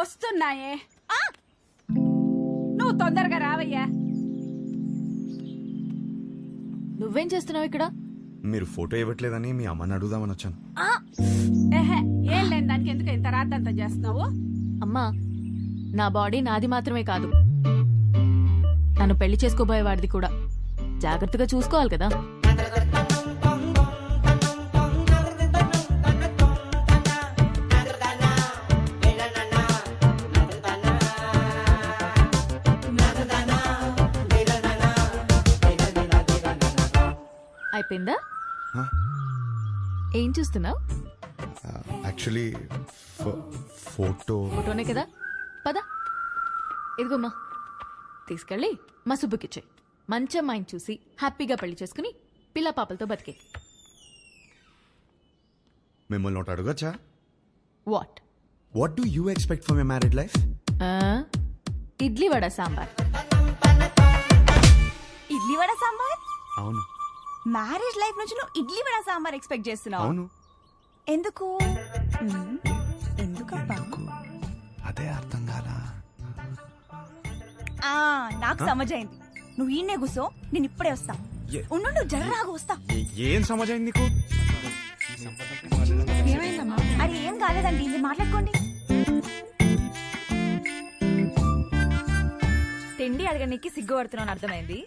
వస్తున్నాయే. ఆ! నువ్వు తొందరగా రావయ్యా. నువ్వేం చేస్తున్నావు ఇక్కడ? మీరు ఫోటో ఇవ్వట్లేదని మీ అమ్మని అడుగుదామని వచ్చాను. ఏహే ఏం లేని దానికి ఎందుకు ఇంత రాద్దంతా చేస్తున్నావు? అమ్మా నా బాడీ నాది మాత్రమే కాదు. నన్ను పెళ్ళి చేసుకోబోయేవాడిది కూడా. జాగ్రత్తగా చూసుకోవాలి కదా. హ? ఏం చూస్తున్నావు? యాక్చువల్లీ ఫోటో ఫోటోనే కదా. పద. ఇదిగోమ్మా తీసుకెళ్ళి మా సుబ్బుకిచ్చే మంచి అమ్మాయిని చూసి హ్యాపీగా పెళ్ళి చేసుకుని పిల్ల పాపలతో బతికే. మిమ్మల్ని ఒకటి అడగచ్చా? What? What do you expect for my married life idli vada sambar. Idli vada sambar? అవును. మ్యారేజ్ లైఫ్ నుంచి నువ్వు ఇడ్లీ వడ సాంబార్ ఎక్స్పెక్ట్ చేస్తున్నావు. అవును. ఎందుకు? మ్మ్. ఎందుకబ్బా? అదే అర్థం కాలా? ఆ, నాకు సమజైంది. నువ్వు ఈయనే కూసో నేను ఇప్పుడే వస్తా. ఏ- ఉండు నువ్వు జర్రాగా వస్తా. ఏ- సమాజం నీకు? అరే ఏం కాలేదండి ఇది మాట్లాడుకోండి. తిండి అడగడానికి సిగ్గుపడుతున్నాను అర్థమైంది.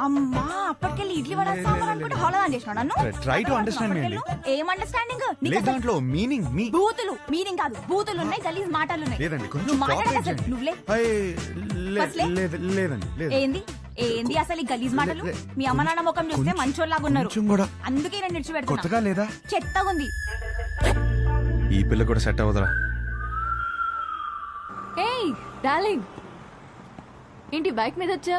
అమ్మా అప్పటికెళ్ళి ఇడ్లీ వడ సాంబార్ అనుకుంటే లే. హోళదా చేసినావు నన్ను? Try- try to understand me అండి. అప్పటికెళ్ళు ఏం అండర్స్టాండింగ్ లేదు దాంట్లో మీనింగ్ మీ బూతులు మీనింగ్ కాదు. బూతులు ఉన్నాయి గలీజ్ మాటలు ఉన్నాయి. లేదండి కొంచెం అసలు చేయండి. నువ్వులే? లేదు- లేదండి లేదు. ఏంది? ఏంది అసలు ఈ గలీజ్ మాటలు? మీ అమ్మ నాన్న ముఖం చూస్తే మంచోళ్ళలాగా ఉన్నారు అందుకే నేను నిడిచిపెడుతున్నా. కొత్తగా లేదా? చెత్తగా ఉంది ఈ పిల్ల కూడా సెట్ అవ్వదురా. ఏయ్ డార్లింగ్. ఏంటి బైక్ మీద వచ్చా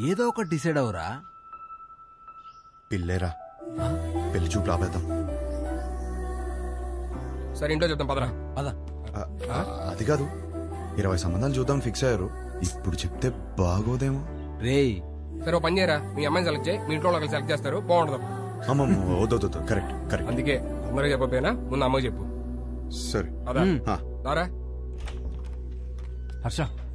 ఏదో ఒకటి డిసైడ్ అవరా పిల్లేరా. పెళ్ళి చూపు రాబేద్దాం సరే ఇంట్లో చెప్తాం పదరా. పద. ఆ, ఆ, అది కాదు. ఇరవై సంబంధాలు చూద్దాం ఫిక్స్ అయ్యారు. ఇప్పుడు చెప్తే బాగోదేమో. రేయ్. సరే ఓ పని చేయరా. మీ అమ్మాయిని సెలెక్ట్ చేయి. మీ ఇంట్లో వాళ్ళకి సెలెక్ట్ చేస్తారు. బాగుంటుంది అమ్మమ్మ కరెక్ట్ కరెక్ట్ అందుకే అందరూ చెప్పకపోయినా ముందు అమ్మకి చెప్పు. సరే. అదా ఆ, దారా హర్ష.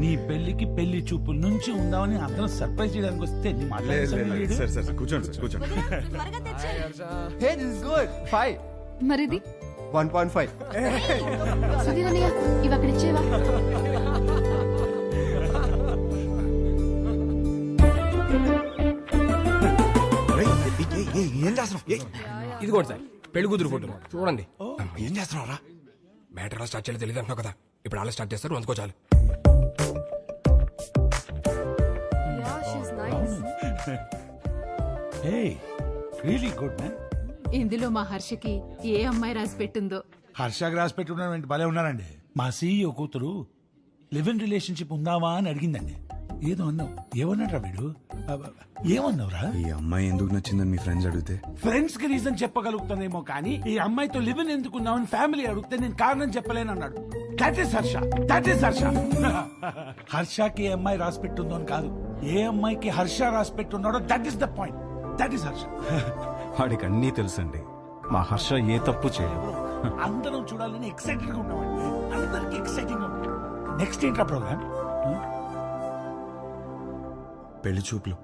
నీ పెళ్ళికి పెళ్ళి చూపుల నుంచి ఉందామని అందరం సర్ప్రైజ్ చేయడానికి వస్తే నీ సార్ సార్ కూర్చోండి సార్ కూర్చోండి. Hey this is good five మరిది? వన్ పాయింట్ ఫైవ్ సుధీర్ అన్నయ్య ఇవి అక్కడ ఇచ్చేవా? ఏం చేస్తున్నావు? ఇది కూడా సార్ పెళ్ళి కూతురు ఫోటో. చూడండి. ఏం చేస్తున్నావు రా మ్యాటర్ ఎలా స్టార్ట్ చేయాలో తెలియదు అంటున్నావు కదా. ఇప్పుడు అలా స్టార్ట్ చేస్తారు అందుకో చాలు. హే రియలీ గుడ్ మ్యాన్ ఇందులో మా హర్షకి ఏ అమ్మాయి రాసి పెట్టిందో? హర్షాకి రాసి పెట్టుకున్నాడు భలే ఉన్నారండి. మా సీఈఓ కూతురు లివ్ ఇన్ రిలేషన్షిప్ ఉందావా అని అడిగిందండి. ఏదో అన్నావు. ఏమన్నాడ్రా వీడు? ఏమన్నావురా? ఈ అమ్మాయి ఎందుకు నచ్చిందని మీ ఫ్రెండ్స్ అడిగితే? ఫ్రెండ్స్కి రీజన్ చెప్పగలుగుతానేమో కానీ ఈ అమ్మాయితో లివ్ ఇన్ ఎందుకు ఉన్నావని ఫ్యామిలీ అడిగితే నేను కారణం చెప్పలేను అన్నాడు that is Harsha. That is Harsha. హర్షకి ఏ అమ్మాయి రాసి పెట్టుందో అని కాదు. ఏ అమ్మాయికి హర్ష రాసి పెట్టున్నాడో that is the point that is Harsha వాడికి అన్నీ తెలుసండి. మా హర్ష ఏ తప్పు చేయలేదు అందరం చూడాలని ఎక్సైటెడ్గా ఉన్నామండి. అందరికి ఎక్సైటింగ్ నెక్స్ట్ ఏంట్రా ప్రోగ్రామ్ పెళ్ళి చూపులు.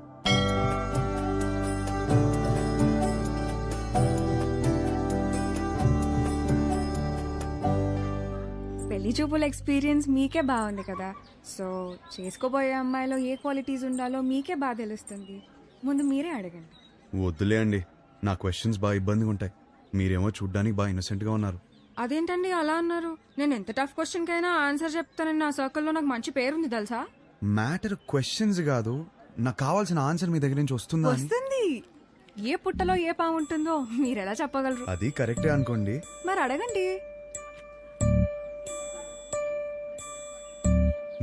పెళ్ళి చూపుల ఎక్స్పీరియన్స్ మీకే బాగుంది కదా. సో చేసుకోబోయే అమ్మాయిలో ఏ క్వాలిటీస్ ఉండాలో మీకే బాగా తెలుస్తుంది. ముందు మీరే అడగండి. వద్దులే అండి. నా క్వశ్చన్స్ బాగా ఇబ్బందిగా ఉంటాయి. మీరేమో చూడ్డానికి బాగా innocent గా ఉన్నారు. అదేంటండి అలా అన్నారు? నేను ఎంత టఫ్ క్వశ్చన్ కైనా ఆన్సర్ చెప్తానని నా సర్కిల్లో నాకు మంచి పేరుంది తెలుసా? మ్యాటర్ క్వశ్చన్స్ కాదు. నాకు కావాల్సిన ఆన్సర్ మీ దగ్గర నుంచి వస్తుందా అని. వస్తుంది. ఏ పుట్టలో ఏ పాము ఉంటుందో మీరు ఎలా చెప్పగలరు? అది కరెక్టే అనుకోండి. మరి అడగండి.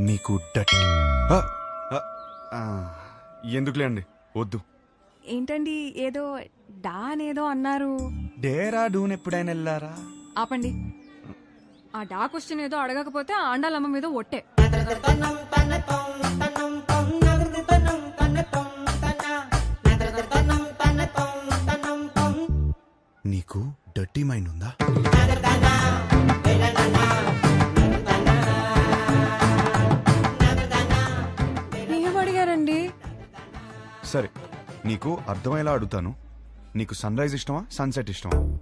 మీకు డట్ ఆ, ఆ, ఆ, ఎందుకులే అండి? వద్దు. ఏంటండి ఏదో డా అనేదో అన్నారు. డేరా డూన్ ఎప్పుడైనా వెళ్ళారా? ఆపండి. ఆ డా క్వశ్చన్ ఏదో అడగకపోతే ఆ ఆండాలమ్మ మీద ఒట్టే. నీకు డర్టీ మైండ్ ఉందా? నీకు అర్థమయ్యేలా అడుగుతాను. నీకు సన్ రైజ్ ఇష్టమా? సన్సెట్ ఇష్టమా?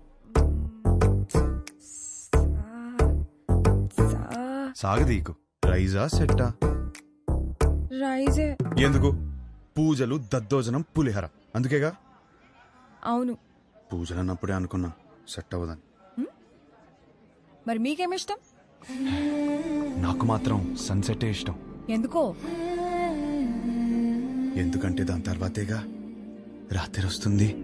సాగదీకు. రైజా సెట్టా? రైజే. ఎందుకు? పూజలు దద్దోజనం పులిహర. అందుకేగా? అవును. పూజలు అన్నప్పుడే అనుకున్నా. సెట్ అవ్వదని. మరి మీకేమి ఇష్టం నాకు మాత్రం సన్సెటే ఇష్టం. ఎందుకో? ఎందుకంటే దాని తర్వాతేగా? రాత్రి వస్తుంది.